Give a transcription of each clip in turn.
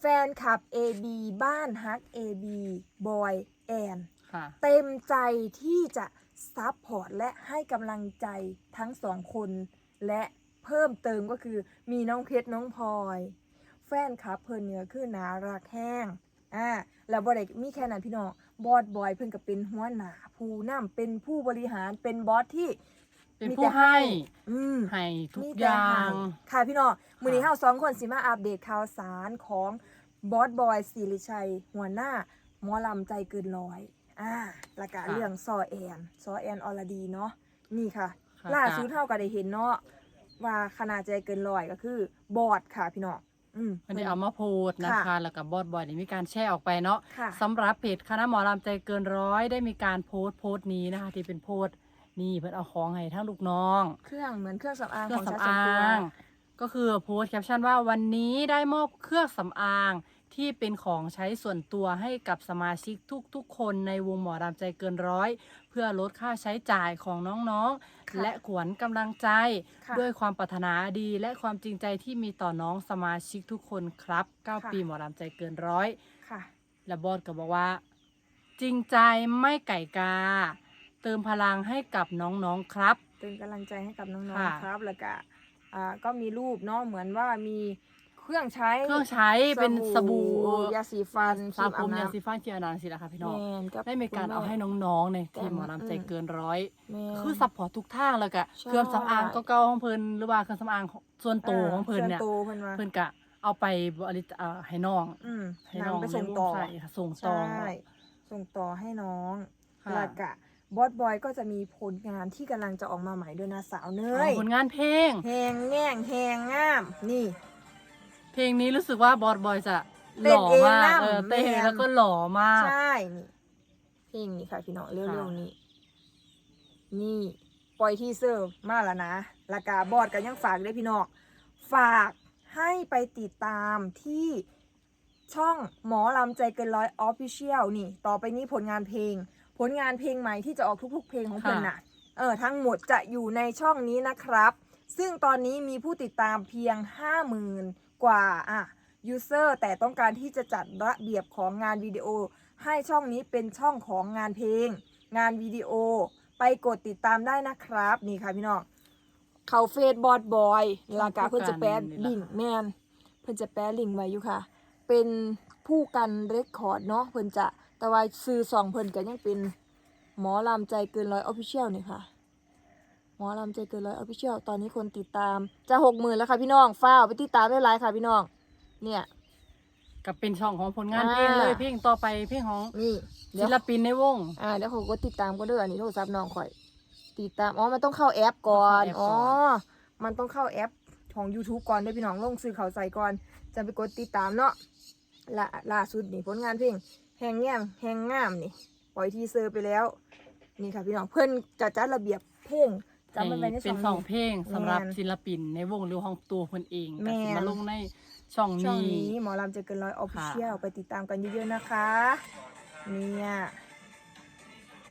แฟนคลับ AB บ้านฮัก AB บอยแอนค่ะ เต็มใจที่จะซัพพอร์ตและให้กำลังใจทั้งสองคน และเพิ่มเติมก็คือมีน้องเพชรน้องพลอย แฟนคลับเพิ่นเนี่ยคือนารักแห้งอ่าแล้วบ่ได้มีแค่นั้นพี่น้องบอสบอยเพิ่นก็เป็นหัวหน้าผู้นำเป็นผู้บริหารเป็นบอสที่ เป็นมีผู้แต่ให้อืมให้ทุกมีอแต่ย่าให้งค่ะพี่น้องมือนี้ค่ะเฮาสองคนสิมาอัปเดตข่าวสารของบอสบอยศิริชัย หัวหน้าหมอลำใจเกินร้อยอ่าแล้วก็เรื่องซอแอนซอแอนอรดีเนาะนี่ค่ะค่ะ ล่าสุดเท่าก็ได้เห็นเนาะว่าขนาดใจเกินร้อยก็คือบอดค่ะพี่น้องอืมมันได้เอามาโพสต์นะคะค่ะแล้วกับบอสบอยได้มีการแชร์ออกไปเนาะค่ะสำหรับเพจคณะหมอลำใจเกินร้อยได้มีการโพสต์โพสต์นี้นะคะ ที่เป็นโพสต์ นี่เพิ่นเอาของให้ทั้งลูกน้องเครื่องเหมือนเครื่องสำอางเครื่ขอองงสำชาอาติตัวงก็คือโพสต์แคปชั่นว่าวันนี้ได้มอบเครื่องสำอางที่เป็นของใช้ส่วนตัวให้กับสมาชิกทุกๆ คนในวงหมอลำใจเกินร้อย เพื่อลดค่าใช้จ่ายของน้องค่ะๆและขวัญกำลังใจค่ะด้วยความปรารถนาดีและความจริงใจที่มีต่อน้องสมาชิกทุกคนครับ ค่ะ 9 ปีหมอลำใจเกินร้อย ค่ะ และบอสก็บอกว่า จริงใจไม่ไก่กา เติมพลังให้กับน้องๆครับ เป็นกำลังใจให้กับน้องค่ะ ๆครับแล้วก็อ่าก็มีรูปเนาะเหมือนว่ามีเครื่องใช้เครื่องใช้เป็นสบู่ยาสีฟันสาผมครียาอาบสีฟ้าเจียนานสิละค่ะพี่น้ำน้อง แมนกับได้มีการคุณแเอาให้น้องๆในทีมแต่งหมอลำใจอืมเกินร้อย แม่น คือซัพพอร์ตทุกทางแล้วก็ใช่ เครื่องสำอางก็เก่าของเพิ่นหรือว่าเครื่องสำอางของส่วนตัวของเพิ่นเนี่ย ส่วตัวเพิ่นมาเพิ่นก็เอาไปบริจาคให้น้อง อืมให้น้องนำไปส่งต่อ ใช่ค่ะส่งต่อ ใช่ ส่งต่อให้น้องค่ะ แล้วก็ บอสบอยก็จะมีผลงานที่กำลังจะออกมาใหม่ด้วยนะสาวเนยผลงานเพลงแหงแง่งแหงงาม นี่ เพลงนี้รู้สึกว่าบอสบอยจะหเต้นล่อเองมากนะเออเต้นแม่นแล้วก็หล่อมาก ใช่นี่เพลงนี้ค่ะพี่น้องเร็วค่ะๆนี้ นี่ปล่อยที่เซอร์มาแล้วนะแล้วก็บอสก็ยังฝากด้วยพี่น้องฝากให้ไปติดตามที่ช่องหมอลำใจเกินร้อยออฟฟิเชียลนี่ ต่อไปนี้ผลงานเพลง ผลงานเพลงใหม่ที่จะออกทุกๆ เพลงของเพิ่นน่ะ เออทั้งหมดจะอยู่ในช่องนี้นะครับ ซึ่งตอนนี้มีผู้ติดตามเพียง 50,000 กว่าอะยูเซอร์แต่ต้องการที่จะจัดระเบียบของงานวิดีโอ ให้ช่องนี้เป็นช่องของงานเพลง งานวิดีโอ ไปกดติดตามได้นะครับ นี่ค่ะพี่น้องเขาเฟซบอดบอยลากาเพื่อนจะแปะลิงก์แมนเพื่อนจะแปะลิงก์ไว้อยู่ค่ะ เป็นผู้กันเรคคอร์ดเนาะเพื่อนจะ แต่ว่าซื้อสองเพื่อนก็ยังเป็นหมอลำใจเกินร้อยออฟฟิเชียลนี่ค่ะ หมอลำใจเกินร้อยออฟฟิเชียลตอนนี้คนติดตามจะหกหมื่นแล้วค่ะพี่น้องฟ้าวไปติดตามได้ไลน์ค่ะพี่น้อง เนี่ย กับเป็นช่องของผลงานอ่า เพลงเลยเพลงต่อไปเพลงของนี่เดี๋ศิยวลปินในวง อ่าเดี๋ยวเขาก็ติดตามก็เด้ออันนี้โทรศัพท์น้องข่อย ติดตามอ๋อมันต้องเข้าแอปก่อนต้องเข้าแอปก่อ๋ออนมันต้องเข้าแอปของ YouTube ก่อนด้วยพี่น้องลงซื้อเขาใส่ก่อนจะไปกดติดตามเนาะล่าล่าสุดนี่ผลงานเพลง แหงแง่มแหงงามนี่ปล่อยทีเซอร์ไปแล้ว นี่ค่ะพี่น้องเพื่อนจะจัดระเบียบเพลงจำมันไว้ในเป็นสสอองงเพลงสำหรับแม่นศิลปินในวงหรือของตัวเพิ่นเองแม่ก็นสิมาลงในช่องช่องนี้นี้หมอลำจะเกินร้อยออฟฟิเชียลไปติดตามกันเยอะๆนะคะ เนี่ย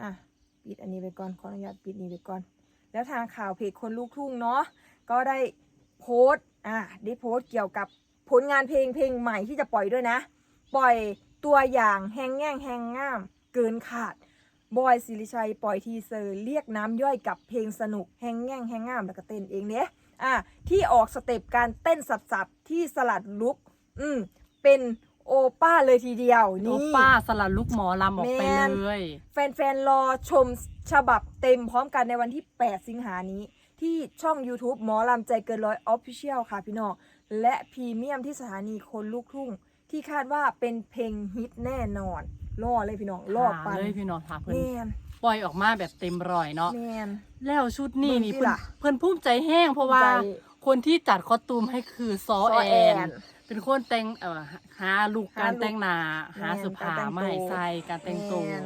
อะปิดอันนี้ไปก่อนขออนุญาตปิดนี้ไปก่อน แล้วทางข่าวเพจคนลูกทุ่งเนาะก็ได้โพสต์อะได้โพสต์เกี่ยวกับผลงานเพลงเพลงใหม่ที่จะปล่อยด้วยนะ ปล่อย ตัวอย่างแหงแง่งแหงง่าม เกินขาด บอยสิริชัยปล่อยทีเซอร์ เรียกน้ำย่อยกับเพลงสนุกแหงแง่งแหงง่ามแล้วก็เต้นเองเนี่ยอะที่ออกสเต็ปการเต้นสับๆที่สลัดลุก อืมเป็นโอป้าเลยทีเดียวโอนี่ป้าสลัดลูกหมอลำออกไปแม่นเลย แฟนๆ รอชมฉบับเต็มพร้อมกันในวันที่ 8 สิงหานี้ ที่ช่อง YouTube หมอลำใจเกินร้อยออฟฟิเชียลค่ะพี่น้อง และพรีเมียมที่สถานีคนลูกทุ่ง ที่คาดว่าเป็นเพลงฮิตแน่นอนรอเลยพี่น้องรอหาปันเลยพี่น้องค่ะเพิ่นแมนปล่อยออกมาแบบเต็มร้อยเนาะแมนแล้วชุดนี้นี่เบิ่งสิเพิ่นล่ะเพิ่นภูมิใจแห้งเพราะว่าภูมิใจคนที่จัดคอสตูมให้คือซอซอแอแอนนเป็นคนแต่งเอ่อหาลูกการหาลูกแต่งหน้าแม่นหาสุภาการแต่งมาให้ตัวใส่การแต่งตัวแมน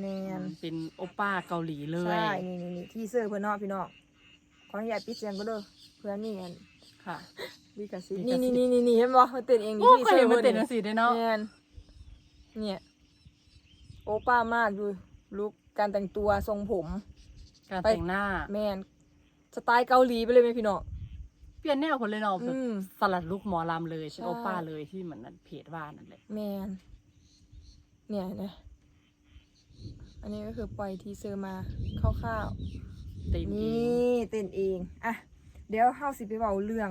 แมนเป็นโอป้าเกาหลีเลยใช่นี่นี่นี่ที่เซอร์เพื่อนเนอกพี่น้องขออนุญาตปิดเสียงก็เด้อเพื่อนนี่อันค่ะ วิกาซิลินี่ขสินี่ทธิ์นี่นี่นี่เห็นบ่เขาเต้นเองโอ้ที่เคยเห็นมันเต้นจังซี่เด้เนาะแมนเนี่ยโอป้ามากดูลุกการแต่งตัวทรงผม การไปแต่งหน้า แมนสไตล์เกาหลีไปเลยไหมพี่น้องเปลี่ยนแนวคนเลยเนาะแบบอืมสลัดลุกหมอลำเลยเป็นใช่โอป้าเลยที่เหมือนนั้นเพจว่านั่นแหละแมนเนี่ยนะอันนี้ก็คือปล่อยทีเซอร์มาคร่าวๆเต็มเอนีง่เต้นเอง อะ เดี๋ยวเฮาสิไปเว้าเรื่อง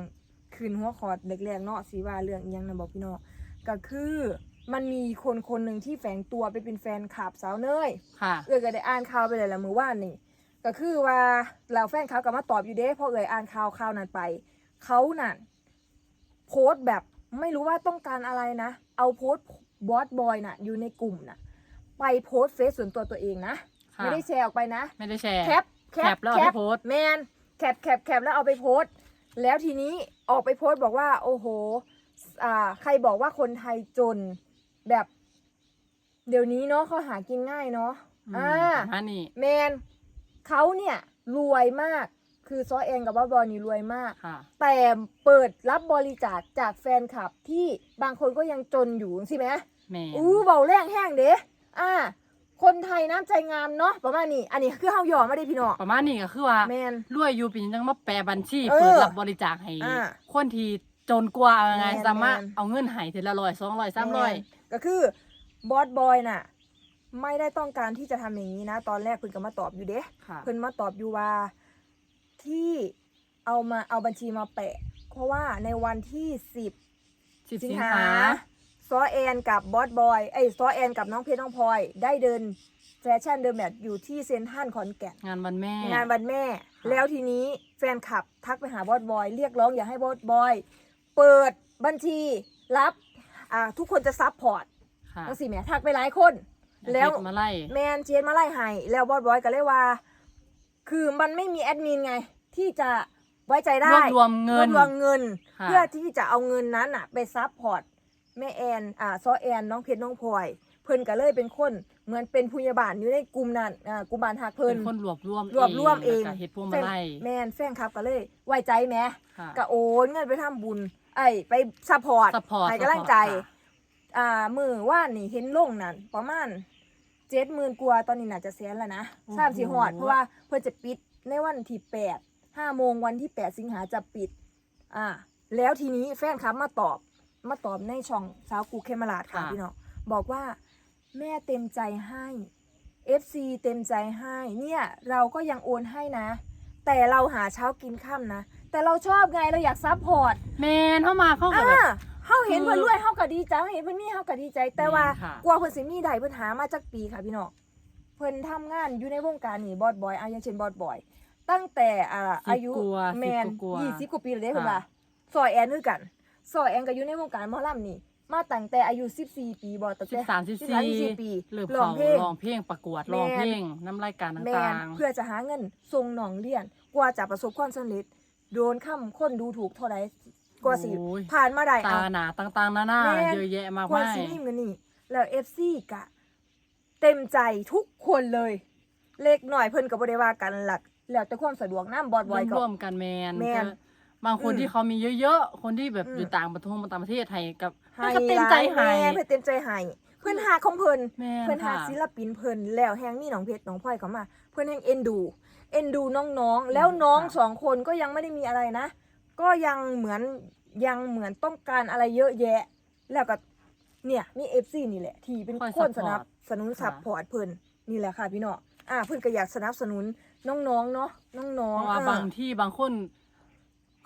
คืนหัวคอดแรกๆเนาะสิว่าเรื่องอิหยังนะบอกพี่น้องก็คือมันมีคนคนหนึ่งที่แฝงตัวไปเป็นแฟนคลับสาวเนยค่ะ เอ้ยก็ได้อ่านข่าวไปเลยละมือว่านนี่ ก็คือว่าเราแฟนเขาก็มาตอบอยู่เด้เพราะเอ้ยอ่านข่าวข่าวนั้นไป เขานั่นโพสต์แบบไม่รู้ว่าต้องการอะไรนะ เอาโพสต์บอสบอยน่ะ อยู่ในกลุ่มน่ะ ไปโพสต์เฟซส่วนตัวตัวเองนะ ค่ะ ไม่ได้แชร์ออกไปนะ ไม่ได้แชร์ แคปแคปแล้วเอาไปโพสต์ แมนแคปแคปแคปแล้วเอาไปโพสต์ แล้วทีนี้ออกไปโพสต์บอกว่า โอ้โหอ่าใครบอกว่าคนไทยจนแบบ เดี๋ยวนี้เนาะเขาหากินง่ายเนาะอืมอ่าประมาณนี้แมนเขาเนี่ยรวยมากคือซอเองกับว่าบอลนี่รวยมากค่ะแต่เปิดรับบริจาคจากแฟนคลับที่บางคนก็ยังจนอยู่ใช่ไหมแม่นอู้เบาแรงแห้งเด้อ่า คนไทยน้ำใจงามเนาะประมาณนี้ อันนี้คือเฮาหยอมาได้พี่น้อง ประมาณนี้ก็คือว่าแมนรวยอยู่ปีนี้จังมาแปลบัญชีเออเปิดรับบริจาคให้อ่าคนที่จนกว่าเอาไงแม่นสามารถแม่น เอาเงินให้ทีละร้อยสองร้อยสามร้อยแนก็คือบอสบอยน่ะ ไม่ได้ต้องการที่จะทำอย่างนี้นะ ตอนแรกเพิ่นก็มาตอบอยู่เด้ค่ะ เพิ่นมาตอบอยู่ว่าที่เอามาเอาบัญชีมาแปะ เพราะว่าในวันที่สิบ สิบสิงสิงหาหา ซอแอนกับบอสบอยเอ้ยซอแอนกับน้องเพชรน้องพลอย ได้เดินแฟชั่นเดินแบบอยู่ที่เซนทรัลขอนแก่น งานวันแม่ งานวันแม่ค่ะแล้วทีนี้แฟนคลับทักไปหาบอสบอย เรียกร้องอยากให้บอสบอย เปิดบัญชีรับอ่าทุกคนจะซับพอร์ตค่ะทั้งสี่แหม่ทักไปหลายคน แล้แล้ววมาไล่แมนเชียนมาไล่ให้แล้วบอสบอยก็เลยว่า คือมันไม่มีแอดมินไง ที่จะไว้ใจได้รวบรวมเงิน รวบรวมเงิน ค่ะ เพื่อที่จะเอาเงินนั้นอะไปซับพอร์ต แม่แอนอ่าซอแอนน้องเพชรน้องพลอย เพิ่นก็เลยเป็นคนเหมือนเป็นผู้ใหญ่บ้านอยู่ในกลุ่มนั้นอ่ากลุ่มบ้านหักเพิ่เป็นนคนรวบรวมรวบรวมเองแล้วก็เฮ็ดพวงมาไล่แมนแฟนคลับก็เลยไว้ใจแหมค่ะก็โอนเงินไปทำบุญไอ้ยไปซัพพอร์ต support ให้กำลังใจ support ค่ะ อ่ามือว่านนี่เห็นลงนั่นประมาณเจ็ดหมื่นกว่าตอนนี้น่าจะแสนแล้วนะโอ้โหทราบสิหอด เพราะว่าเพื่อจะปิดในวันที่แปดห้าโมงวันที่แปดสิงหาจะปิด อ่า แล้วทีนี้แฟนคลับมาตอบ มาตอบในช่องสาวกูเคมราดค่ะค่ะ พี่น้องบอกว่าแม่เต็มใจให้ FC เต็มใจให้ เนี่ยเราก็ยังโอนให้นะ แต่เราหาเช้ากินค่ำนะ แต่เราชอบไงเราอยากซัพพอร์ต แมนเข้ามาเข้ากับอ่าแบบเฮาเห็นคือเพิ่นรวยเฮาก็ดีใจเฮาเห็นเพิ่นมีเฮาก็ดีใจ แต่ว่าแม่นค่ะ กลัวเพิ่นสิมีได้เพิ่นหามาจากปีค่ะพี่น้องเพิ่นทำงานอยู่ในวงการนี่บอสบอยอาอย่างเช่นบอสบอย ตั้งแต่อ่าสิบอายุกว่าแมนสิบกว่ายี่สิบกว่าปีเลยเด้เพิ่นค่ะว่าซอยแอนคือกัน ซอยแอนก็อยู่ในวงการหมอลำนี่ มาตั้งแต่อายุ 14 ปีบ่ตั้งสิแต่บสามสิบ13สี่14ปีเริ่มร้องเขาเพลง ร้องเพลงประกวดแม่นร้องเพลงน้ำรายการแมต่านงเพื่อจะหาเงินส่งน้องเรียน กว่าจะประสบความสำเร็จ โดนคำคนดูถูกเท่าใดกว่าสิโอ้ยผ่านมาได้ๆตาเอา หนาต่างๆนานาแม่นเยอะแยะมากกว่ามายซีนี่มันนี่ แล้วเอฟซีกะ เต็มใจทุกคนเลย เล็กหน่อยเพิ่นก็บ่ได้ว่ากันหลัก แล้วแต่ความสะดวกน้ำบอดบอยก็ ร่วมๆกันแมนแม่น ก็ บางคนอืมที่เขามีเยอะๆ คนที่แบบอืมอยู่ต่างประเทศต่างประเทศให้กับให้ก็เต็มใจให้แม่เพิ่นเต็มใจให้เพิ่นหาของเพิ่นแม่เพิ่นหาค่ะศิลปินเพิ่นแล้วแฮงมีน้องเพชรน้องพลอยเขามา เพิ่นแฮงเอ็นดูเอ็นดูน้องๆ แล้วน้องสองคนก็ยังไม่ได้มีอะไรนะ ก็ยังเหมือนยังเหมือนต้องการอะไรเยอะแยะ แล้วก็เนี่ยมีเอฟซีนี่แหละ ที่เป็นคอยคนส support นับสนุนค่ะซัพพอร์ตเพิ่นนี่แหละค่ะพี่น้องอ่าเพิ่นก็อยากสนับสนุนน้องๆเนาะน้องๆเพราะว่าอ่บางที่บางคน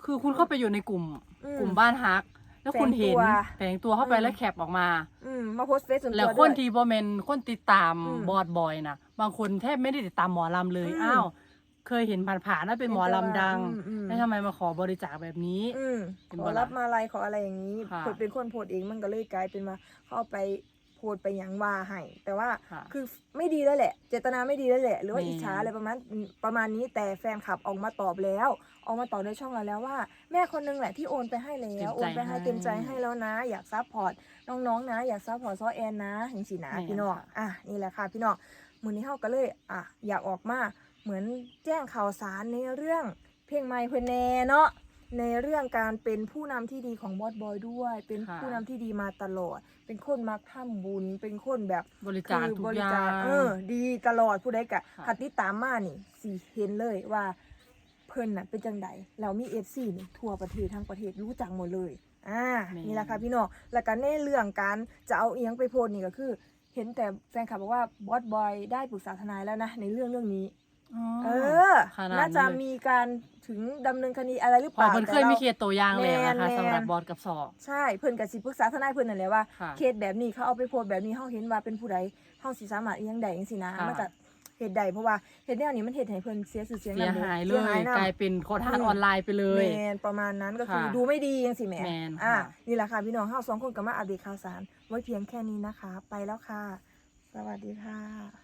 คือคุณเข้าไปอยู่ในกลุ่ม อืม กลุ่มบ้านฮัก แล้วคุณเห็นแฝงตัวแฝงตัวเข้าไปอืม แล้วแคปออกมา อืมมาโพสต์เฟซส่วนตัวแล้วด้วยคนที่บอมเมนคนติดตามอืมบอดบอยนะบางคนแทบไม่ได้ติดตามหมอลำเลยอืม อ้าวเคยเห็นผ่านๆว่าเป็นหมอลำดังอืมอืมแล้วทำไมมาขอบริจาคแบบนี้ อืมเป็นขบ่อล่ะรับมาอะไรขออะไรอย่างนี้ค่ะเพิ่นเป็นคนโพสต์เองมันก็เลยกลายเป็นว่าเขาเอาไปโพสต์ไปอย่างว่าให้แต่ว่าค่ะคือไม่ดีแล้วแหละ เจตนาไม่ดีแล้วแหละ หรือว่าแม่อิจฉาอะไรประมาณประมาณนี้แต่แฟนคลับออกมาตอบแล้ว ออกมาตอบในช่องเราแล้วว่า แม่คนนึงแหละที่โอนไปให้แล้วโอนไปให้เต็มใจให้แล้วนะ อยากซัพพอร์ตน้องๆนะ อยากซัพพอร์ตซอแอนนะอย่างสินะแม่พี่น้องค่ะ อะนี่แหละค่ะพี่น้องมือนี้เฮาก็เลยอะอยากออกมาเหมือนแจ้งข่าวสารในเรื่องเพลงไมค์เพนแน่เนาะ ในเรื่องการเป็นผู้นำที่ดีของบอสบอยด้วย เป็นค่ะผู้นำที่ดีมาตลอด เป็นคนมักทำบุญ เป็นคนแบบบริจาคคือทุกบอริย่าจาคงเออ ดีตลอดผู้ใดกะค่ะขัดติดตามมานี่สิเห็นเลยว่าเพเพิ่นน่ะเป็นจังไดแล้วมี FC นี่ทั่วประเทศทั้งประเทศรู้จักหมดเลย อ่า แม่น นี่แหละค่ะพี่น้อง แล้วก็ในเรื่องการจะเอาเอียงไปโพสต์นี่ก็คือ เห็นแต่แฟนคลับบอกว่าบอสบอยได้ปรึกษาทนายแล้วนะในเรื่องเรื่องนี้ เออ ขนาดน่าจะเลยมีการถึงดำเนินคดีอะไรหรือพเปอล่าเพิ่นเคยแต่รา มีเคสตัวอย่างแล้วนะคะแม่นสำหรับบอสกับสอบ ใช่เพิ่นกับสิปรึกษาทนายเพิ่นนั่นแหละว่าค่ะเคสแบบนี้เขาเอาไปโพสต์แบบนี้เฮาเห็นว่าเป็นผู้ใดเฮาสิสามารถเอียงใดจังซี่นะค่ะ มันก็เหตุใดเพราะว่าเหตุแนวนี้มันเหตุให้เพิ่นเสียชื่อเสียงเสียนำหายเลสียหนำ กลายเป็นโคทานออนไลน์ไปเลย แมนประมาณนั้นก็คือค่ะดูไม่ดีจังสิแหม่แม่นอะค่ะ นี่แหละค่ะพี่น้องเฮาสองคนก็มาอัปเดตข่าวสาร ไว้เพียงแค่นี้นะคะ ไปแล้วค่ะ สวัสดีค่ะ